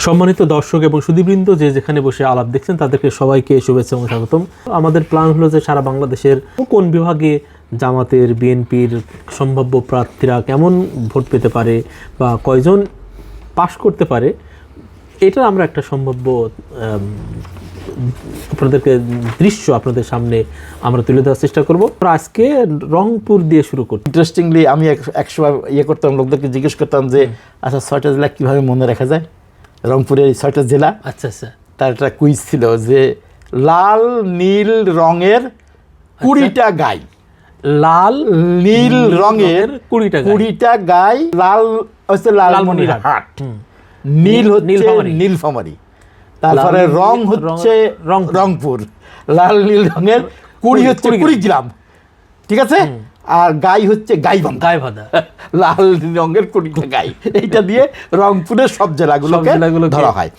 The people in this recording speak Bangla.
সম্মানিত দর্শক এবং সুদীবৃন্দ যে যেখানে বসে আলাপ দেখছেন, তাদেরকে সবাইকে শুভেচ্ছা এবং স্বাগতম। আমাদের প্ল্যান হলো যে সারা বাংলাদেশের কোন বিভাগে জামাতের, বিএনপির সম্ভাব্য প্রার্থীরা কেমন ভোট পেতে পারে বা কয়জন পাশ করতে পারে, এটা আমরা একটা সম্ভাব্য আপনাদেরকে দৃশ্য আপনাদের সামনে আমরা তুলে দেওয়ার চেষ্টা করব। আজকে রংপুর দিয়ে শুরু করছি ইন্টারেস্টিংলি আমি এক- একসময় ইয়ে করতাম, লোকদেরকে জিজ্ঞেস করতাম যে আচ্ছা ছয়টা জেলা কীভাবে মনে রাখা যায়? রংপুরের ছয়টা জেলা আচ্ছা আচ্ছা। তার একটা কুইজ ছিল যে লাল নীল রঙের কুড়িটা গাই। লাল নীল রঙের কুড়িটা কুড়িটা গাই লাল হচ্ছে লালমনিরহাট হাট। নীল হচ্ছে নীলফামারী। তারপরে রং হচ্ছে রংপুর। লাল নীল রঙের কুড়ি হচ্ছে কুড়িগ্রাম। কুড়িগ্রাম। ঠিক আছে? আর গাই হচ্ছে গাই গায়ে ভাদা লাল রঙের কুড়িটা গাই। এইটা দিয়ে রংপুরের সব জেলাগুলো জেলাগুলো ধরা হয়।